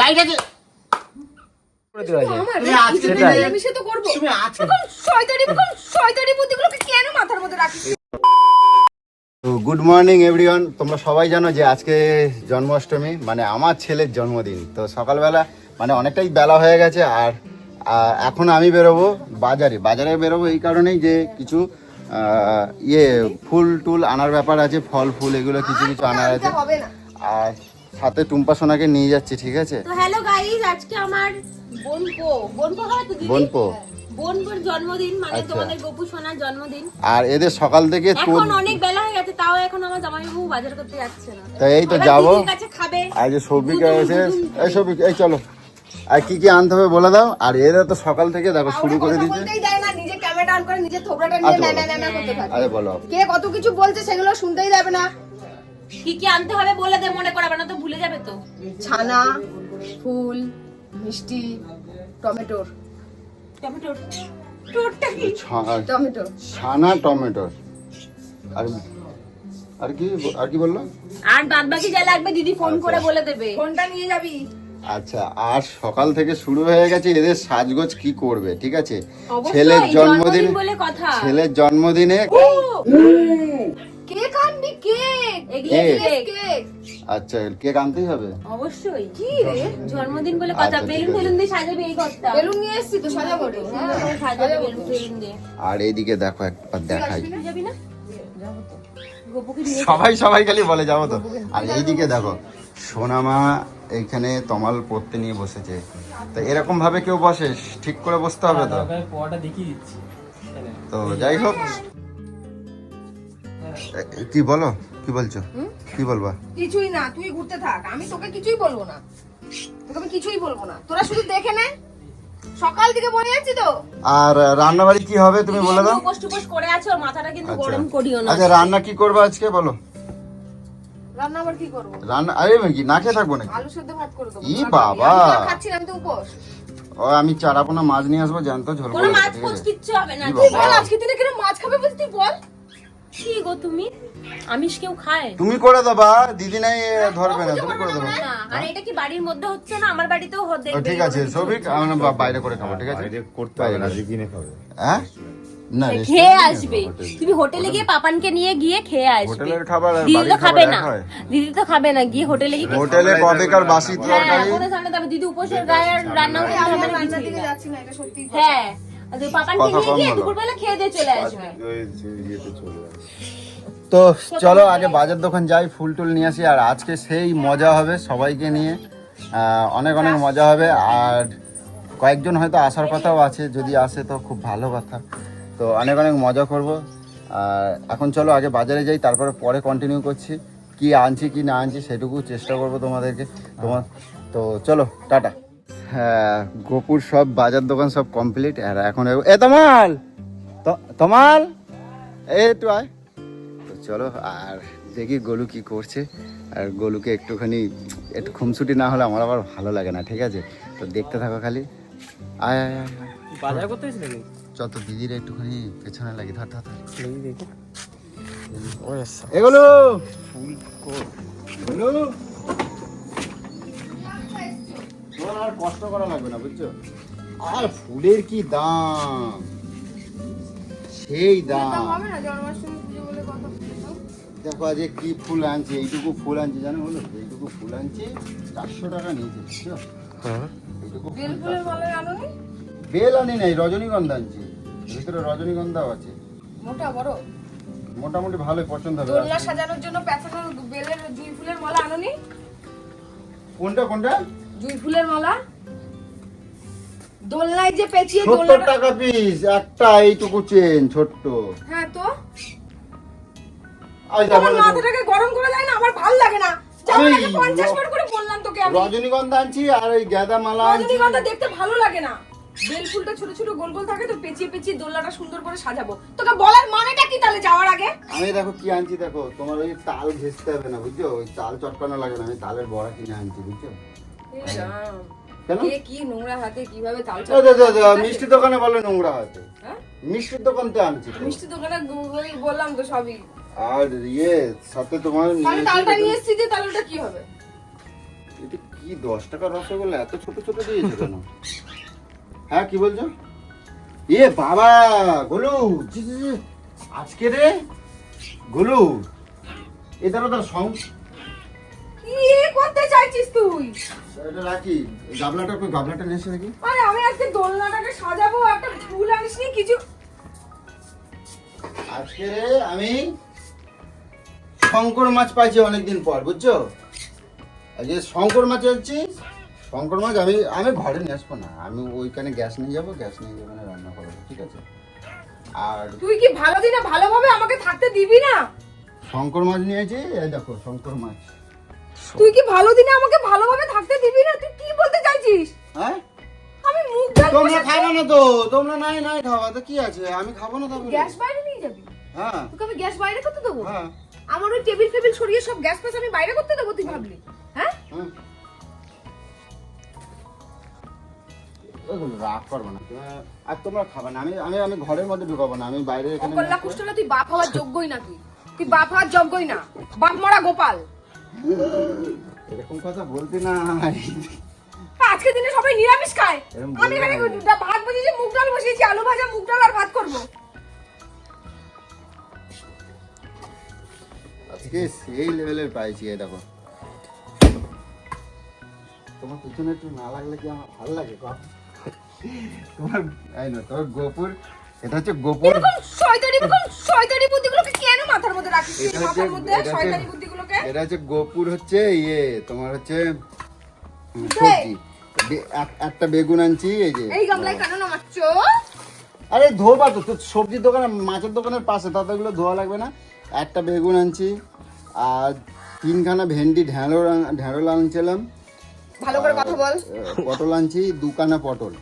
Light আছে। Good morning everyone. তোমরা সবাই জানো যে আজকে জন্মাষ্টমী মানে আমার ছেলের জন্মদিন। তো সকালবেলা মানে অনেকটাই বেলা হয়ে গেছে আর এখন আমি বেরোবো বাজারে। বাজারে বেরোবো এই কারণেই যে কিছু ইয়ে ফুল টুল আনার ব্যাপার আছে ফল ফুল এগুলো কিছু কিছু আনার আছে। আর সাথে টুম্পা সোনাকে নিয়ে যাচ্ছি ঠিক আছে? তো হ্যালো গাইস আজকে আমার বোনপো। বোনপো হয় তো দিদি? বোনপো। বোনপোর জন্মদিন মানে আচ্ছা। তোমাদের গোপু সোনার জন্মদিন। আর এদের সকাল থেকে এখন অনেক বেলা হয়ে গেছে তাও এখন আমার জামাইবাবু বাজার করতে যাচ্ছে না। তো এই তো যাব। যে সৌভিক এসে এই সৌভিক এই চলো। আর কি কি আনতে হবে বলে দাও। আর এরা তো সকাল থেকে দেখো শুরু করে দিচ্ছে। বলতেই দেয় না নিজে ক্যামেরা অন করে নিজে থোবড়াটা নিয়ে না বলো। না না করতে থাকে। আরে বলো। কে কত কিছু বলছে সেগুলো শুনতেই যাবে না। কি কি আনতে হবে বলে দে মনে করাবে না তো ভুলে যাবে তো। ছানা ফুল মিষ্টি টমেটোর। টমেটো টোটটা কি? টমেটো ছানা টমেটো আর আর কি আর কি বলল? আর বাদ বাকি যা লাগবে দিদি ফোন করে আচ্ছা। বলে দেবে। কোনটা নিয়ে যাবি। আচ্ছা আর সকাল থেকে শুরু হয়ে গেছে এদের সাজগোজ কি করবে ঠিক আছে? ছেলের জন্মদিন বলে কথা। ছেলের জন্মদিনে কেক কেক আচ্ছা কেক আনতেই হবে? অবশ্যই। কি রে? জন্মদিন বলে কথা আচ্ছা, বেলুন বেলুন দিয়ে সাজাবে এই কথা বেলুন নিয়ে এসেছি তো সাজাবো রে হ্যাঁ, সাজাবে বেলুন বেলুন দিয়ে। আর এইদিকে দেখো একবার দেখাই। যাবি না? সবাই সবাই খালি বলে যাব তো। আর এইদিকে দেখো সোনামা এইখানে তমাল পড়তে নিয়ে বসেছে। তো এরকম ভাবে কেউ বসে ঠিক করে বসতে হবে তো? তো যাই হোক কি বলো? কি বলছো? কি বলবা? কিছুই না তুই ঘুরতে থাক। আমি তোকে কিছুই বলব না। তোকে আমি কিছুই বলব না। তোরা শুধু দেখে নে। সকাল থেকে বলে যাচ্ছি তো। আর রান্না বাড়ি কি হবে তুমি বলে দাও। উপোস টুপোস করে আছে মাথাটা কিন্তু আচ্ছা। গরম করিও না। আচ্ছা রান্না কি করবে আজকে বলো? রান্না আবার কি করব? রান্না আরে কি না খেয়ে থাকব নাকি? আলু সেদ্ধ ভাত করে দেবো। ই বাবা। খাচ্ছি আমি তো উপোস। ও আমি চারাপোনা মাছ নিয়ে আসব জ্যান্ত ঝোল কোনো করে মাছ কিচ্ছু হবে না। তুই বল আজকে দিনে কিরম মাছ খাবে বলছি তুই বল। কি গো তুমি? আমিষ কেউ খায়? তুমি করে দেবা দিদি নাই ধরবে না তুমি করে দেবা। আর এটা কি বাড়ির মধ্যে হচ্ছে না? আমার বাড়িতেও হতে ঠিক আছে আমরা বাইরে করে খাব ঠিক আছে? করতে হবে না কিনে খাবে। হ্যাঁ? না খেয়ে আসবে। তুমি হোটেলে গিয়ে পাপানকে নিয়ে গিয়ে খেয়ে আসবে। হোটেলের খাবার দিদি তো খাবে না। দিদি তো খাবে না গিয়ে হোটেলে গিয়ে হোটেলে কবেকার বাসি হ্যাঁ তরকারি। কোথায় সামনে দিদি উপোসের গায়ে রান্না করতে হবে না হ্যাঁ। তো চলো আগে বাজার দোকান যাই ফুল টুল নিয়ে আসি আর আজকে সেই মজা হবে সবাইকে নিয়ে। অনেক অনেক মজা হবে আর কয়েকজন হয়তো আসার কথাও আছে যদি আসে তো খুব ভালো কথা। তো অনেক অনেক মজা করব। আর এখন চলো আগে বাজারে যাই তারপরে পরে কন্টিনিউ করছি। কি আনছি কি না আনছি সেটুকু চেষ্টা করব তোমাদেরকে। তোমার তো চলো টাটা। হ্যাঁ গোপুর সব বাজার দোকান সব কমপ্লিট আর এখন এ- তমাল! ত- তমাল! এই একটু আয়। তো চলো আর দেখি গোলু কি করছে। আর গোলুকে একটুখানি একটু খুমছুটি না হলে আমার আবার ভালো লাগে না ঠিক আছে? তো দেখতে থাকো খালি। আয় আয় আয়। বাজার করতে নাকি? চল তো দিদির একটুখানি পেছনে লাগি ধর ধর এগুলো ফুল গোলু! তোমার আর কষ্ট করা লাগবে না বুঝছ? আর ফুলের কি দাম? সেই দাম দেখো আজকে কি ফুল আনছি এইটুকু ফুল আনছি জানো বলো? এইটুকু ফুল আনছি চারশো টাকা নিয়েছে বুঝছ? বেল আনো নি? বেল আনি নাই রজনীগন্ধা আনছি। ভিতরে রজনীগন্ধাও আছে। মোটা বড়? মোটামুটি ভালোই পছন্দ হবে। দোলনা সাজানোর জন্য বেলের জুই ফুলের মালা আনো নি? কোনটা কোনটা? জুই ফুলের মালা। দোলনায় যে পেঁচিয়ে সত্তর দোলনাটা টাকা পিস একটা এইটুকু চেন ছোট্ট। হ্যাঁ তো। তোমার। মাথাটাকে গরম করে দেয় না? আমার ভালো লাগে না। যেমন আমি আগে পঞ্চাশ র- বার করে বললাম তোকে আমি। রজনীগন্ধা আনছি আর ওই গাঁদা মালা আনছি। রজনীগন্ধা দেখতে ভালো লাগে না। বেল ফুলটা ছোট ছোট গোল গোল থাকে তো পেঁচিয়ে পেঁচিয়ে দোলনাটা সুন্দর করে সাজাবো। তোকে বলার মানেটা কি তাহলে যাওয়ার আগে? আমি দেখো কি আনছি দেখো তোমার ওই তাল ঘেসতে হবে না বুঝছ? ওই তাল চটকানো লাগে না আমি তালের বড়া কিনে আনছি বুঝছ? কেন? কি নোংরা হাতে কীভাবে মিষ্টি দোকানে বলে নোংরা হাতে। হ্যাঁ? মিষ্টির দোকান তো। আনছি। মিষ্টি দোকানে বললাম তো সবই। আর ইয়ে সাথে তোমার তালটা নিয়ে এসেছি যে তাহলে ওটা কি হবে? এটা কি দশ টাকা রসগোল্লা? এত ছোট ছোট দিয়েছে কেন? হ্যাঁ কি বলছো? এ বাবা গোলু। আজকে রে গোলু এ দাঁড়া দাঁড়া সং চাইছিস তুই? এটা রাখি। গাবলাটা কই? গাবলাটা নিয়ে এসে দেখি। আরে আমি আজকে দোলনাটাকে সাজাবো একটা ফুল আনিসনি কিছু আজকে রে আমি শঙ্কর মাছ পাইছি অনেকদিন পর বুঝছ? আজকে শঙ্কর মাছ হচ্ছে শঙ্কর মাছ আমি আমি ঘরে নিয়ে আসব না। আমি ওইখানে গ্যাস নিয়ে যাব গ্যাস নিয়ে যাব না রান্না করব ঠিক আছে? আর তুই কি ভালো দিনে ভালোভাবে আমাকে থাকতে দিবি না? শঙ্কর মাছ নিয়েছি এই দেখো শঙ্কর মাছ। তুই কি ভালো দিনে আমাকে ভালোভাবে থাকতে দিবি না? তুই কি বলতে চাইছিস? হ্যাঁ? আমি মুখ তোমরা খাবে না তো? তোমরা নাই নাই খাওয়া তো কি আছে? আমি খাব না তবে গ্যাস বাইরে নিয়ে যাবি? হ্যাঁ। তোকে আমি গ্যাস বাইরে করতে দেবো? হ্যাঁ। আমার ওই টেবিল ফেবিল সরিয়ে সব গ্যাস ফ্যাস আমি বাইরে করতে দেবো তুই ভাবলি? হ্যাঁ। রাগ করবে না। আর তোমরা খাবে না। আমি আমি আমি ঘরের মধ্যে ঢুকাবো না। আমি বাইরে এখানে অকল্লা কুষ্টলা তুই বাপ হওয়ার যোগ্যই না তুই তুই বাপ হওয়ার যোগ্যই না। বাপ মরা গোপাল। এরকম কথা বলতে না আজকে দিনে সবাই নিরামিষ খায়। আমি এখানে ভাত বসিয়েছি মুগ ডাল বসিয়েছি আলু ভাজা মুগ ডাল আর ভাত করব। আজকে সেই লেভেলের পাইছি এই দেখো। তোমার পিছনে একটু না লাগলে কি আমার ভালো লাগে তোমার এই না তোমার গোপুর এটা হচ্ছে গোপুর শয়তানি শয়তানি বুদ্ধিগুলোকে কেন মাথার মধ্যে রাখিস? মাথার মধ্যে শয়তানি বুদ্ধিগুলোকে এটা হচ্ছে গোপুর হচ্ছে ইয়ে তোমার হচ্ছে সবজি। এক- একটা বেগুন আনছি এই যে এই গামলায় কেন নামাচ্ছ? আরে ধোবা তো তোর সবজির দোকানে মাছের দোকানের পাশে তাতে এগুলো ধোয়া লাগবে না। একটা বেগুন আনছি আর তিনখানা ভেন্ডি ঢ্যাঁড়ো আন- ঢ্যাঁড়ো আনছিলাম। ভালো করে কথা বল। পটল আনছি দুখানা পটল।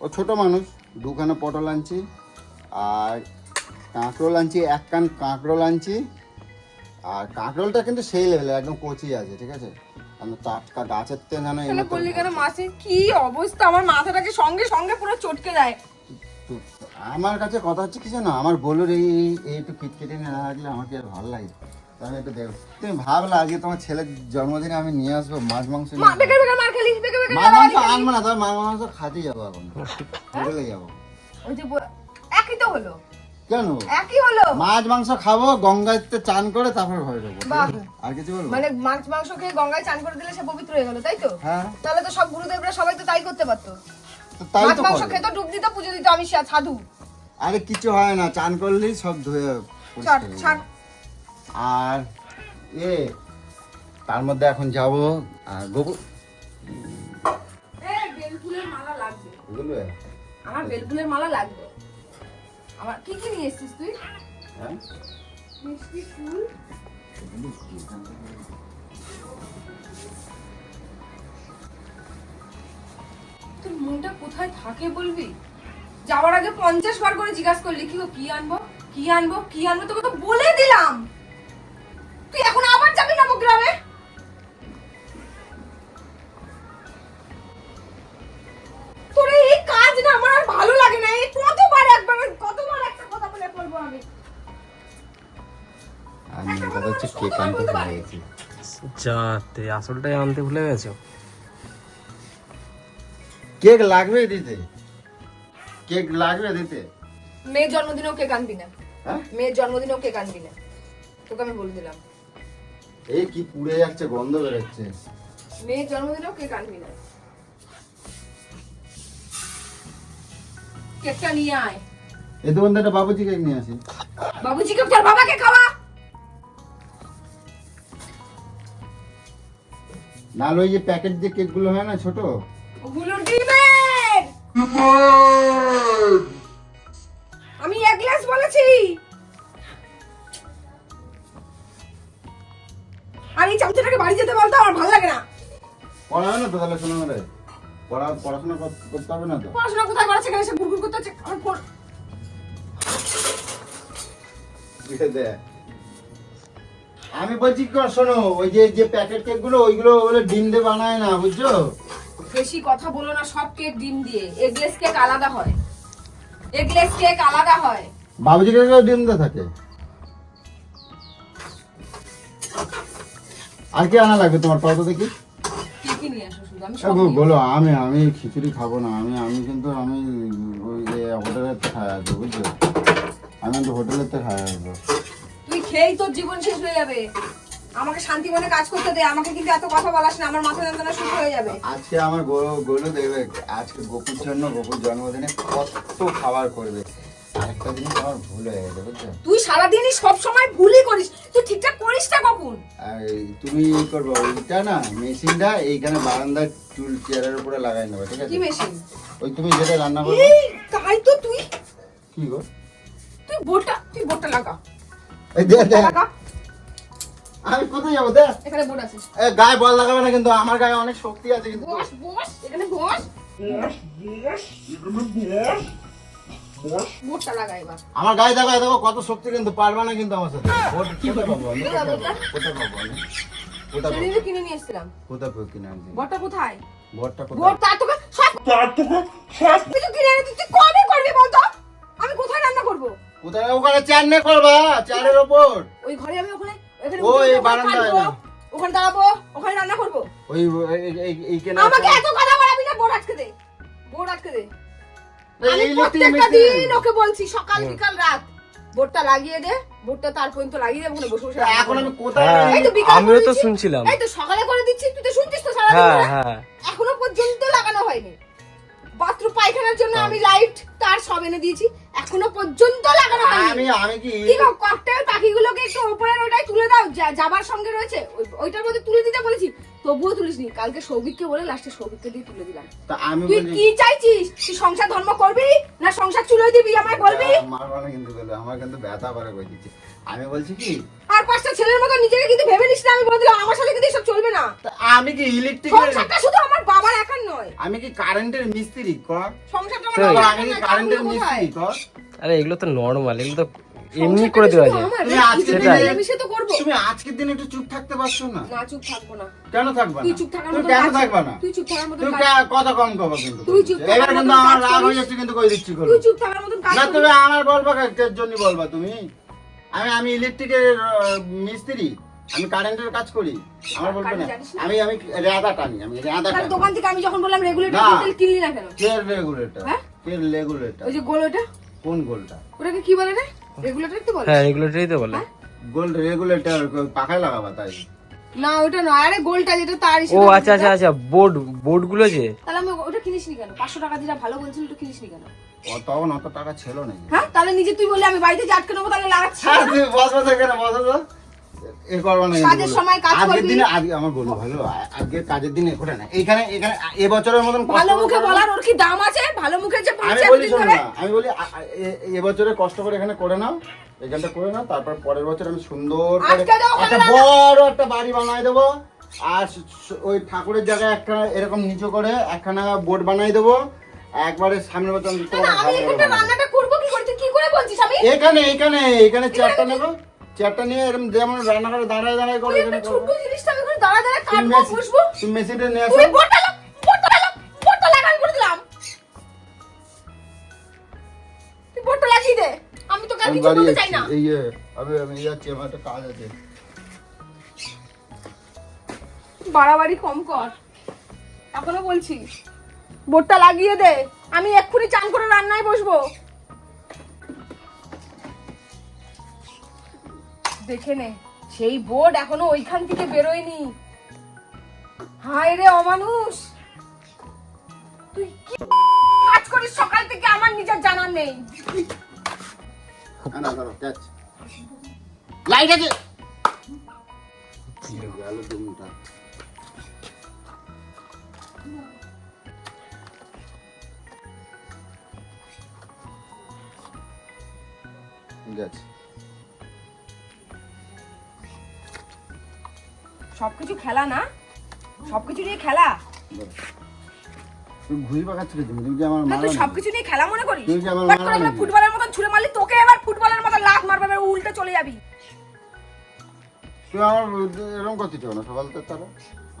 ও ছোট মানুষ দুখানা পটল আনছি আর কাঁকরোল আনছি এক কান কাঁকরোল আনছি। আর কাঁকরোলটা কিন্তু সেই লেভেলে একদম কচি আছে ঠিক আছে? আমি টাটকা গাছের থেকে জানো তাহলে বললি কেন মাছের কি অবস্থা? আমার মাথাটাকে সঙ্গে সঙ্গে পুরো চটকে যায়। আমার কাছে কথা হচ্ছে কি জানো? আমার গলুর এই একটু কিটকেটে না রাখলে আমাকে আর ভালো লাগে? তো আমি একটু দেখো। তুমি ভাবলা আজকে তোমার ছেলের জন্মদিনে আমি নিয়ে আসব মাছ মাংস মাছ মাংস আনব না তবে মাছ মাংস খাতেই যাব এখন হোটেলে যাব। ওই যে একই তো হলো। কেন? একই হলো। মাছ মাংস খাব গঙ্গাতে চান করে তারপর ঘরে যাব বাহ। আর কিছু বলব? মানে মাছ মাংস খেয়ে গঙ্গায় চান করে দিলে সে পবিত্র হয়ে গেল তাই তো? হ্যাঁ। তাহলে তো সব গুরুদেবরা সবাই তো তাই করতে পারতো। তাই তো মাংস খেয়ে তো ডুব দিত পুজো দিত আমি সা- সাধু। আরে কিছু হয় না চান করলেই সব ধুয়ে। আর এ তার মধ্যে এখন যাব আর গোবর এ বেলফুলের মালা লাগবে। আমার বেলফুলের মালা লাগবে। আমার কি কি নিয়ে এসেছিস তুই? হ্যাঁ? মিষ্টি ফুল। তোর মনটা কোথায় থাকে বলবি? যাওয়ার আগে পঞ্চাশ বার করে জিজ্ঞাসা করলি কি কি আনব? কি আনব? কি আনব? তোকে তো বলে দিলাম। তুই এখন আবার যাবি না গ্রামে? কেক আনতে ভুলে গেছি। যাতে আসলটাই আনতে ভুলে গেছো? কেক লাগবে দিতে? কেক লাগবে দিতে? মেয়ের জন্মদিনেও কেক আনবি না। হ্যাঁ? মেয়ের জন্মদিনেও কেক আনবি না। তোকে আমি বলে দিলাম। এই কি পুড়ে যাচ্ছে গন্ধ বেরোচ্ছে। মেয়ের জন্মদিনেও কেক আনবি না। কেকটা নিয়ে আয়। এই দোকান থেকে বাবুজি কেক নিয়ে আসি। বাবুজিকে তোর বাবাকে খাওয়া। নাহলে ওই যে প্যাকেট যে কেকগুলো হয় না ছোট? ওগুলো ডিমের! আমি এক গ্লাস বলেছি! আর এই চামচাটাকে বাড়ি যেতে বলতো আমার ভালো লাগে না। পড়া হয় না তো তাহলে শোনো রে পড়া পড়াশোনা কর- করতে হবে না তো? পড়াশোনা কোথায় করা সেখানে সে গুড়গুড় করতে হচ্ছে। আমার পড়- দিয়ে দে। আমি বলছি কি শোনো ওই যে যে প্যাকেট কেকগুলো ওইগুলো ওগুলো ডিম দিয়ে বানায় না বুঝছ? বেশি কথা বলো না সব কেক ডিম দিয়ে। এগলেস কেক আলাদা হয়। এগলেস কেক আলাদা হয়। বাবুজি কেকেও ডিম দিয়ে থাকে। আর কি আনা লাগবে তোমার পাতা দেখি? বলো আমি আমি খিচুড়ি খাব না আমি আমি কিন্তু আমি ওই যে হোটেলের খাই আসব বুঝছ? আমি কিন্তু হোটেলের থেকে খাই আসব তুই খেয়েই তোর জীবন শেষ হয়ে যাবে। আমাকে শান্তি মনে কাজ করতে দে আমাকে কিন্তু এত কথা বলাস না আমার মাথা যন্ত্রণা শুরু হয়ে যাবে। আজকে আমার গোলু দেখবে আজকে গোপুর জন্য গোপুর জন্মদিনে কত খাবার করবে। আরেকটা জিনিস আমার ভুল হয়ে গেছে বুঝছ? তুই সারাদিনই সব সময় ভুলই করিস তুই ঠিকঠাক করিস না কখন? আর তুমি ই করব ওইটা না মেশিনটা এইখানে বারান্দার চুল চেয়ারের উপরে লাগাই নেবে ঠিক আছে? কি মেশিন? ওই তুমি যেটা রান্না করবে। তাই তো তুই। কি গো? তুই বোটটা তুই দে লাগা। আমি কোথায় যাব দে। এখানে বোট আছে। এ গায়ে বল লাগাবে না কিন্তু আমার গায়ে অনেক শক্তি আছে কিন্তু। বস বস এখানে বস। বোটটা লাগা এবার। আমার গায়ে দেখো দেখো কত শক্তি কিন্তু পারবে না কিন্তু আমার সাথে। ওর কোথায় পাবো আমি? কোথায় কোথায়? ওখানে চেয়ার নিয়ে করবা চেয়ারের ওপর। ওই ঘরে আমি ওখানে ওখানে ওই বারান্দায় ওখানে দাঁড়াবো ওখানে রান্না করব। ওই এই- এই- এই আমাকে এত কথা বলাবি না বোর্ড আটকে দে বোর্ড আটকে দে। আমি প্রত্যেকটা দিন ওকে বলছি সকাল বিকাল রাত বোর্ডটা লাগিয়ে দে বোর্ডটা তার পর্যন্ত লাগিয়ে বসে বসে এখন আমি কোথায় হ্যাঁ আমিও তো শুনছিলাম। এই তো সকালে করে দিচ্ছি তুই তো শুনছিস তো সারাদিন হ্যাঁ হ্যাঁ। এখনও পর্যন্ত লাগানো হয়নি। বাথরুম পায়খানার জন্য আমি লাইট তার সব এনে দিয়েছি। এখনও পর্যন্ত লাগানো হয়নি। আমি কি কি গো ককটেল পাখিগুলোকে একটু উপরের ওটাই তুলে দাও যাবার সঙ্গে রয়েছে। ওইটার মধ্যে তুলে দিতে বলেছি তবুও তুলিসনি। কালকে সৌভিককে বলে লাস্টে সৌভিককে দিয়ে তুলে দিলাম। তা আমি তুই কি চাইছিস? তুই সংসার ধর্ম করবি না সংসার চুলোয় দিবি আমায় বলবি? মারবা না কিন্তু আমার কিন্তু ব্যথা করে কই দিচ্ছে আমি বলছি কি? আর পাঁচটা ছেলের মতো নিজেকে কিন্তু ভেবে নিস না আমি বলে দিলাম আমার সাথে কিন্তু এসব চলবে না। তা আমি কি ইলেকট্রিক সংসারটা শুধু আমার বাবার একার নয়। আমি কি কারেন্টের মিস্ত্রি কর সংসারটা আমার আমি কি কারেন্টের মিস্ত্রি? কর আরে এগুলো তো নর্মাল এগুলো তো এমনি করে দেওয়া যায়? তুমি আজকে কিছু সেটাই। মিলেমিশে তো করব। তুমি আজকের দিন একটু চুপ থাকতে পারছ না? না চুপ থাকব না। কেন থাকবা না? তুই চুপ থাকার তুমি মতো কেন থাকবা না? তুই চুপ থাকার মতো তুমি কথা কম কবা কিন্তু তুই চুপ এবার কিন্তু আমার রাগ হয়ে যাচ্ছে কিন্তু কই দিচ্ছি তুই চুপ থাকার কাজ না তুমি আমার বলবা কার জন্য বলবা তুমি। আমি আমি ইলেকট্রিকের মিস্ত্রি আমি কারেন্টের কাজ করি। আমার বলবে না। না? আমি আমি রেদা টানি আমি রেদা টানি দোকান থেকে আমি যখন বললাম রেগুলেটর না। তেল কিনলি না কেন? কে রেগুলেটর হ্যাঁ? কে রেগুলেটর ওই যে গোল ওটা? কোন গোলটা? ওটাকে কি বলে রে? রেগুলেটর তো বলে। হ্যাঁ এগুলোটাই তো বলে। গোল রেগুলেটর পাখায় লাগাবা তাই। না ওটা নয় আরে গোলটা যেটা তার ও আচ্ছা আচ্ছা আচ্ছা বোর্ড বোর্ডগুলো যে? তাহলে আমি ওটা কিনিস নি কেন? পাঁচশো টাকা দিয়ে ভালো বলছিল ওটা কিনিস নি কেন? তখন অত টাকা ছিল নাকি? হ্যাঁ তাহলে নিজে তুই বললি আমি বাড়িতে আটকে নেব তাহলে লাগাচ্ছি হ্যাঁ, তুমি বসো এখানে, বসো তো। এ করবা না কাজের সময় কাজ আজকের করবি। দিনে আজকে আমার বলব ভালো আ- কাজের দিনে করে না। এখানে এখানে এবছরের মতন ভালো মুখে বলার ওর কি দাম আছে? ভালো মুখে যে আমি বলি শোনো না আমি বলি এ- কষ্ট করে এখানে করে নাও এখানটা করে নাও তারপর পরের বছর আমি সুন্দর করে একটা বড় একটা বাড়ি বানাই দেবো আর ওই ঠাকুরের জায়গায় একটা এরকম নিচু করে একখানা বোর্ড বানাই দেবো একবারে সামনের বছর আমি আমি করে বানাবো। রান্নাটা করব কি করে? তুই কি করে বলছিস আমি? এখানে এখানে এখানে চেয়ারটা নেব। চেয়ারটা নিয়ে এরকম যেমন রান্না করে দাঁড়ায় দাঁড়ায় করে এখানে করব। জিনিসটা আমি ওখানে দাঁড়া দাঁড়া তুমি কাটবো বসবো তুমি মেশিনটা নিয়ে আসো করে দিলাম। তুই লাগিয়ে দে। আমি তো আমি কিছু যাচ্ছি চাই না। এই যে আমি আমি যাচ্ছি আমার একটা কাজ আছে। বাড়াবাড়ি কম কর। এখনও বলছি। বোটটা লাগিয়ে দে। আমি এক্ষুনি চান করে রান্নায় বসবো। দেখে নে সেই বোর্ড এখনও ওইখান থেকে বেরোয়নি। হায় রে অমানুষ! তুই কি কাজ করিস সকাল থেকে? আমার নিজের জানা নেই। লাইট আছে। গেল দুটা সবকিছু খেলা না? সবকিছু নিয়ে খেলা? তুমি ঘুরি পাকাচ্ছ তুমি তুমি আমার তুই নিয়ে খেলা মনে করিস? তুই আমার? ফুটবলের মতন ছুড়ে মারলি তোকে এবার ফুটবলের মতন লাফ মারবে এবার উল্টে চলে যাবি। তুই আমার এরকম করতে চাও না সকাল তো তারা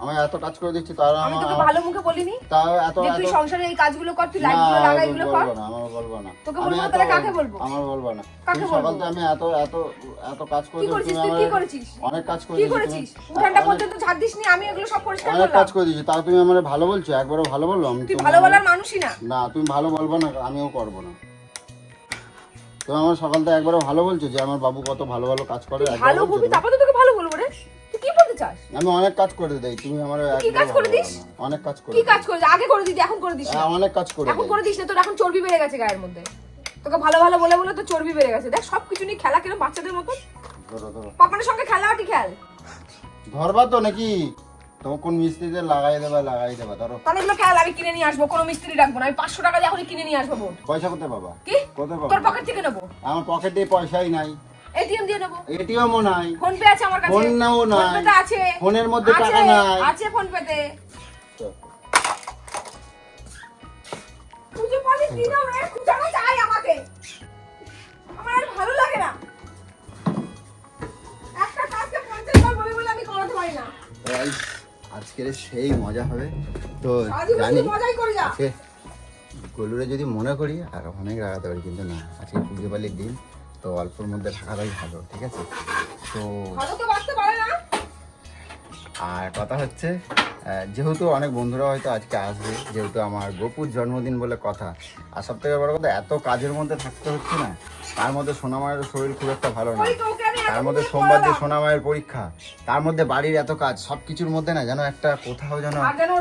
আমি এত কাজ করে দিচ্ছি তার আমি তোকে ভালো মুখে বলিনি তাও এত যে তুই সংসারে এই কাজগুলো কর তুই লাগা এগুলো কর না, আমার বলব না। তোকে বলব তাহলে কাকে বলব? আমার বলব না। কাকে তুমি বলব? সকাল আমি এত এত এত কাজ করে কি তুমি তুই কি করেছিস অনেক কাজ করে কি করেছিস তুমি- উঠানটা পর্যন্ত ঝাড় দিসনি আমি এগুলো সব পরিষ্কার অনেক কাজ করে দিয়েছি তাও তুমি আমার ভালো বলছো একবারও ভালো বলল আমি তুই ভালো বলার মানুষই না না তুমি ভালো বলব না আমিও করব না তুমি আমার সকাল থেকে একবারও ভালো বলছো যে আমার বাবু কত ভালো ভালো কাজ করে ভালো বলবি তারপর চাস? আমি অনেক কাজ করে দেই তুমি আমার কি কাজ করে দিস? অনেক কাজ করে কি কাজ করিস আগে করে দিস এখন করে দিস না। হ্যাঁ, অনেক কাজ করে এখন করে দিস না তোর এখন চর্বি বেড়ে গেছে গায়ের মধ্যে। তোকে ভালো ভালো বলে বলে তো চর্বি বেড়ে গেছে। দেখ সবকিছু নিয়ে খেলা কেন বাচ্চাদের মতো ধরো, ধরো। পাপানের সঙ্গে খেলাটি খেল। ধরবা তো নাকি? তোমার কোন মিস্ত্রিতে লাগাই দেবা লাগাই দেবা ধরো। তাহলে এগুলো খেল আমি কিনে নিয়ে আসব কোনো মিস্ত্রি রাখব না। আমি পাঁচশো টাকা দিয়ে এখনই কিনে নিয়ে আসব বোন। পয়সা কোথায় পাবা? কি? কোথায় তোর পকেট থেকে নেব। আমার পকেটে পয়সাই নাই। এটিএম দিয়ে নেব। এটিএমও নাই। ফোন পে আছে আমার কাছে। ফোন নাও নাই। ফোন আছে। ফোনের মধ্যে টাকা নাই। আছে ফোন পেতে তুই যে কি নাও রে? চাই আমাকে। আমার আর ভালো লাগে না। একটা কাজকে পঞ্চাশ বার বলে বলে আমি করাতে পারি না। আজকের সেই মজা হবে। তো জানি মজাই করে যা। গলুরে যদি মনে করি আর অনেক রাগাতে পারি কিন্তু না। আজকে পুজো পালির দিন। তো অল্পর মধ্যে থাকাটাই ভালো ঠিক আছে? তো আর কথা হচ্ছে যেহেতু অনেক বন্ধুরা হয়তো আজকে আসবে যেহেতু আমার গোপুর জন্মদিন বলে কথা আর সব থেকে বড় কথা এত কাজের মধ্যে থাকতে হচ্ছে না। তার মধ্যে সোনামায়ের শরীর খুব একটা ভালো না। তার মধ্যে সোমবার দিয়ে পড়ালাম। সোনামায়ের পরীক্ষা তার মধ্যে বাড়ির এত কাজ সব কিছুর মধ্যে না যেন একটা কোথাও যেন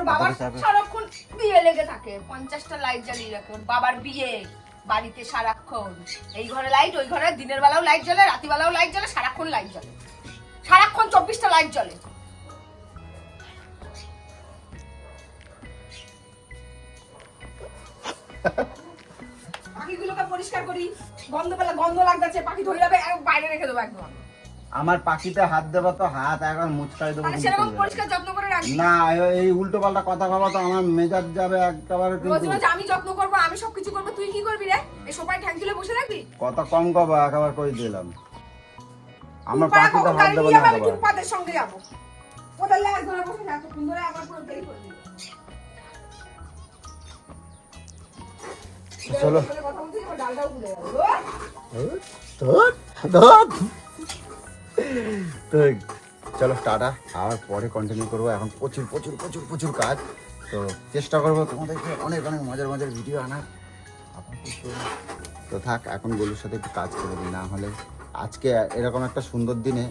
বাবার সারাক্ষণ বিয়ে লেগে থাকে পঞ্চাশটা লাইট জ্বালিয়ে রাখে বাবার বিয়ে। বাড়িতে সারাক্ষণ। এই ঘরে লাইট ওই ঘরে দিনের বেলাও লাইট জ্বলে রাতিবেলাও লাইট জ্বলে, সারাক্ষণ লাইট জ্বলে। সারাক্ষণ চব্বিশটা লাইট জ্বলে। পাখিগুলোকে পরিষ্কার করি। গন্ধ পেলে গন্ধ লাগতেছে, পাখি ধরে যাবে, বাইরে রেখে দেবো একদম। আমার পাখিতে হাত দেবো তো হাত এখন মুচকাই দেবো না। পরিষ্কার যত্ন করে রাখি না এ- এই উল্টো পাল্টা কথা ভাবা তো আমার মেজাজ যাবে একেবারে আমি যত্ন করব আমি সবকিছু করব তুই কি করবি রে? এই সবাই ঠ্যাং তুলে বসে রাখবি কথা কম কবা একেবারে করে দিলাম। আমার পাখিতে হাত দেবো না আমি। সঙ্গে যাব। ওদের ধরে বসে থাকো ধরে আবার পুরো দেরি করে চলো। ধর, ধর। তো চলো টাটা। আবার পরে কন্টিনিউ করব। এখন প্রচুর প্রচুর প্রচুর প্রচুর কাজ। তো চেষ্টা করব তোমাদেরকে অনেক অনেক মজার মজার ভিডিও আনার। তো থাক, এখন গরুর সাথে একটু কাজ করে দিই। না হলে আজকে এরকম একটা সুন্দর দিনে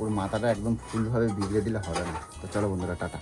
ওর মাথাটা একদম ফুলভাবে বিগড়ে দিলে হবে না। তো চলো বন্ধুরা, টাটা।